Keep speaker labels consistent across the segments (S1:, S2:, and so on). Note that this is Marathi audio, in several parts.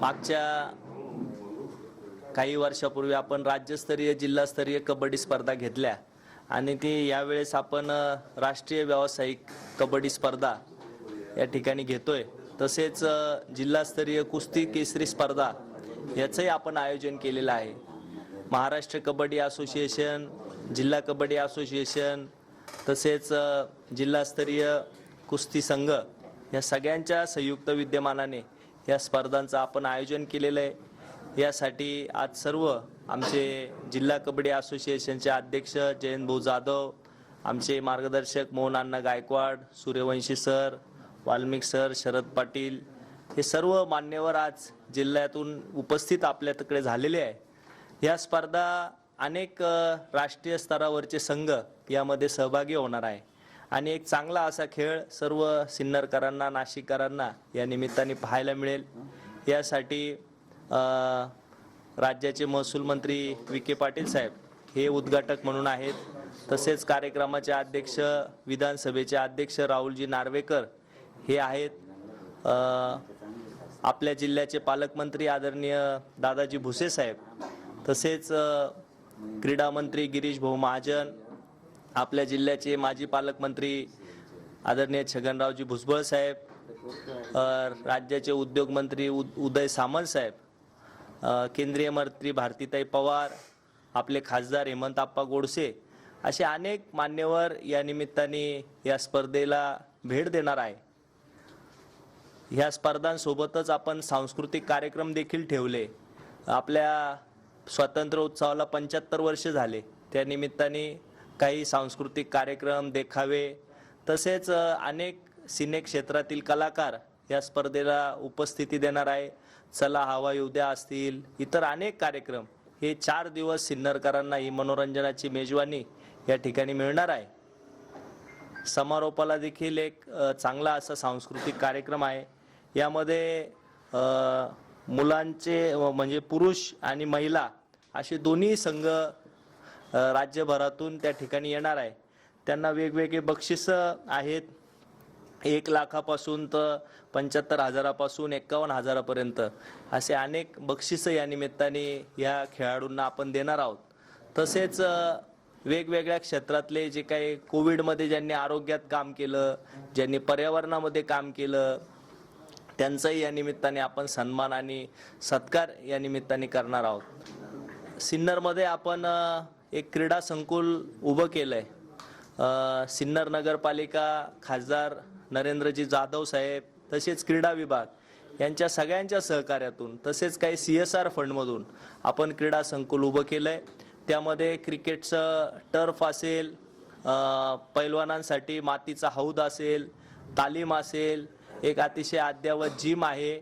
S1: मागच्या काही वर्षापूर्वी आपण राज्यस्तरीय जिल्हास्तरीय कबड्डी स्पर्धा घेतल्या आणि ती यावेळेस आपण राष्ट्रीय व्यावसायिक कबड्डी स्पर्धा या ठिकाणी घेतोय. तसेच जिल्हास्तरीय कुस्ती केसरी स्पर्धा याचंही आपण आयोजन केलेलं आहे. महाराष्ट्र कबड्डी असोसिएशन जिल्हा कबड्डी असोसिएशन तसेच जिल्हास्तरीय कुस्ती संघ या सगळ्यांच्या संयुक्त विद्यमानाने या स्पर्धांचं आपण आयोजन केलेलं आहे. यासाठी आज सर्व आमचे जिल्हा कबड्डी असोसिएशनचे अध्यक्ष जयंत भाऊ जाधव आमचे मार्गदर्शक मोहन अण्णा गायकवाड सूर्यवंशी सर वाल्मिक सर शरद पाटील हे सर्व मान्यवर आज जिल्ह्यातून उपस्थित आपल्या तिकडे झालेले आहे. या स्पर्धा अनेक राष्ट्रीय स्तरावरचे संघ यामध्ये सहभागी होणार आहे. आणि एक चांगला असा खेळ सर्व सिन्नरकरांना नाशिककरांना या निमित्ताने पाहायला मिळेल. यासाठी राज्याचे महसूल मंत्री विखे पाटील साहेब हे उद्घाटक म्हणून आहेत. तसेच कार्यक्रमाचे अध्यक्ष विधानसभेचे अध्यक्ष राहुलजी नार्वेकर हे आहेत. आपल्या जिल्ह्याचे पालकमंत्री आदरणीय दादाजी भुसे साहेब. तसेच क्रीडा मंत्री गिरीश भाऊ महाजन आपल्या जिल्ह्याचे माजी पालकमंत्री आदरणीय छगनरावजी भुजबळ साहेब राज्याचे उद्योगमंत्री उद उदय सामंत साहेब केंद्रीय मंत्री भारतीताई पवार आपले खासदार हेमंत आप्पा गोडसे असे अनेक मान्यवर या निमित्ताने या स्पर्धेला भेट देणार आहे. ह्या स्पर्धांसोबतच आपण सांस्कृतिक कार्यक्रम देखील ठेवले. आपल्या स्वातंत्र्य उत्सवाला पंच्याहत्तर वर्ष झाले. त्या निमित्ताने काही सांस्कृतिक कार्यक्रम देखावे तसेच अनेक सिने क्षेत्रातील कलाकार या स्पर्धेला उपस्थिती देणार आहे. चला हवा उद्या असतील. इतर अनेक कार्यक्रम. हे चार दिवस सिन्नरकरांना ही मनोरंजनाची मेजवानी या ठिकाणी मिळणार आहे. समारोपाला देखील एक चांगला असा सांस्कृतिक कार्यक्रम आहे. यामध्ये मुलांचे म्हणजे पुरुष आणि महिला असे दोन्ही संघ राज्यभरातून त्या ठिकाणी येणार आहे. त्यांना वेगवेगळे बक्षिसं आहेत. एक लाखापासून तर पंच्याहत्तर हजारापासून एकावन्न हजारापर्यंत असे अनेक बक्षिसं या निमित्ताने या खेळाडूंना आपण देणार आहोत. तसेच वेगवेगळ्या क्षेत्रातले जे काही कोविडमध्ये ज्यांनी आरोग्यात काम केलं ज्यांनी पर्यावरणामध्ये काम केलं त्यांचाही या निमित्ताने आपण सन्मान आणि सत्कार या निमित्ताने करणार आहोत. सिन्नरमध्ये आपण एक क्रीडा संकुल उभं केलं आहे सिन्नर नगरपालिका खासदार नरेंद्रजी जाधव साहेब तसेच क्रीडा विभाग यांच्या सगळ्यांच्या सहकार्यातून तसेच काही सी एस आर फंडमधून आपण क्रीडा संकुल उभं केलं आहे त्यामध्ये क्रिकेटचं टर्फ असेल पैलवानांसाठी मातीचा हौद असेल तालीम असेल एक अतिशय अद्ययावत जिम आहे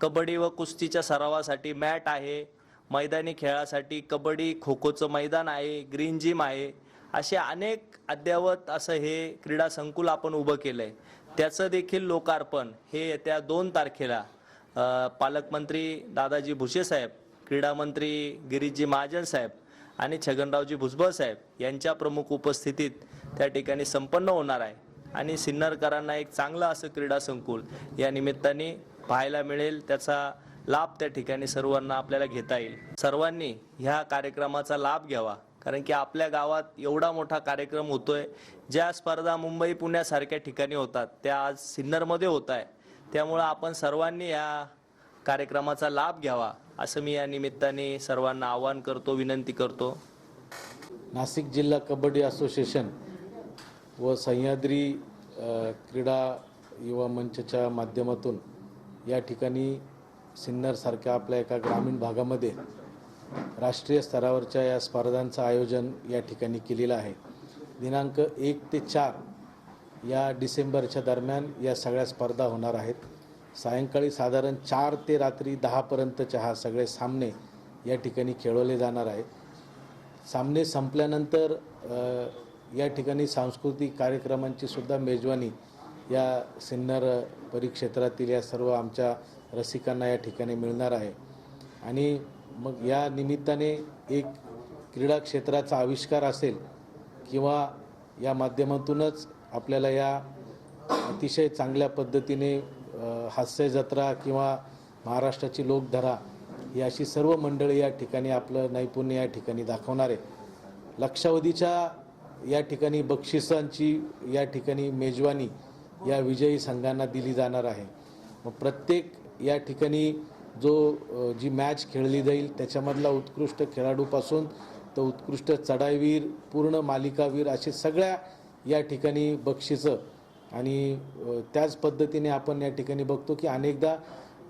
S1: कबड्डी व कुस्तीच्या सरावासाठी मॅट आहे मैदानी खेळासाठी कबड्डी खो खोचं मैदान आहे ग्रीन जिम आहे असे अनेक अद्ययावत असं हे क्रीडा संकुल आपण उभं केलं आहे त्याचं देखील लोकार्पण हे येत्या दोन तारखेला पालकमंत्री दादाजी भुसे साहेब क्रीडा मंत्री गिरीशजी महाजन साहेब आणि छगनरावजी भुजबळ साहेब यांच्या प्रमुख उपस्थितीत त्या ठिकाणी संपन्न होणार आहे. आणि सिन्नरकरांना एक चांगलं असं क्रीडा संकुल या निमित्ताने पाहायला मिळेल. त्याचा लाभ त्या ठिकाणी सर्वांना आपल्याला घेता येईल. सर्वांनी ह्या कार्यक्रमाचा लाभ घ्यावा. कारण की आपल्या गावात एवढा मोठा कार्यक्रम होतोय ज्या स्पर्धा मुंबई पुण्यासारख्या ठिकाणी होतात त्या आज सिन्नरमध्ये होत आहे. त्यामुळं आपण सर्वांनी या कार्यक्रमाचा लाभ घ्यावा असं मी या निमित्ताने सर्वांना आवाहन करतो विनंती करतो.
S2: नाशिक जिल्हा कबड्डी असोसिएशन व सह्याद्री क्रीडा युवा मंचच्या माध्यमातून या ठिकाणी सिन्नरसारख्या आपल्या एका ग्रामीण भागामध्ये राष्ट्रीय स्तरावरच्या या स्पर्धांचं आयोजन या ठिकाणी केलेलं आहे. दिनांक एक ते चार या डिसेंबरच्या दरम्यान या सगळ्या स्पर्धा होणार आहेत. सायंकाळी साधारण चार ते रात्री दहापर्यंतच्या हा सगळे सामने या ठिकाणी खेळवले जाणार आहेत. सामने संपल्यानंतर या ठिकाणी सांस्कृतिक कार्यक्रमांची सुद्धा मेजवानी या सिन्नर परिक्षेत्रातील या सर्व आमच्या रसिकांना या ठिकाणी मिळणार आहे. आणि मग या निमित्ताने एक क्रीडा क्षेत्राचा आविष्कार असेल किंवा या माध्यमातूनच आपल्याला या अतिशय चांगल्या पद्धतीने हास्य जत्रा किंवा महाराष्ट्राची लोकधरा ही अशी सर्व मंडळी या ठिकाणी आपलं नैपुण्य या ठिकाणी दाखवणार आहे लक्षावधीच्या या ठिकाणी बक्षिसांची या ठिकाणी मेजवानी या विजयी संघांना दिली जाणार आहे. मग प्रत्येक या ठिकाणी जो जी मॅच खेळली जाईल त्याच्यामधला उत्कृष्ट खेळाडूपासून तर उत्कृष्ट चढाईवीर पूर्ण मालिकावीर असे सगळ्या या ठिकाणी बक्षिसं आणि त्याच पद्धतीने आपण या ठिकाणी बघतो की अनेकदा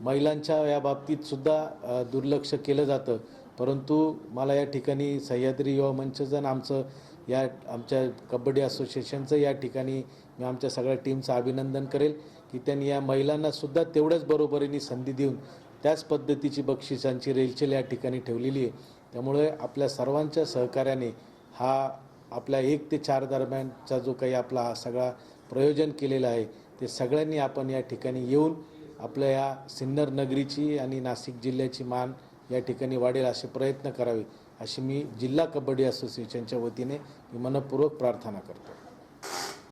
S2: महिलांच्या या बाबतीत सुद्धा दुर्लक्ष केलं जातं. परंतु मला या ठिकाणी सह्याद्री युवा मंचचं आमचं या आमच्या कबड्डी असोसिएशनचं या ठिकाणी मी आमच्या सगळ्या टीमचं अभिनंदन करेल की त्यांनी या महिलांनासुद्धा तेवढ्याच बरोबरीने संधी देऊन त्याच पद्धतीची बक्षिसांची रेलचेल या ठिकाणी ठेवलेली आहे. त्यामुळे आपल्या सर्वांच्या सहकार्याने हा आपल्या एक ते चार दरम्यानचा जो काही आपला हा सगळा प्रयोजन केलेला आहे ते सगळ्यांनी आपण या ठिकाणी येऊन आपल्या या सिन्नर नगरीची आणि नाशिक जिल्ह्याची मान या ठिकाणी वाढेल असे प्रयत्न करावे अशी मी जिल्हा कबड्डी असोसिएशनच्या वतीने मनपूर्वक प्रार्थना करतो.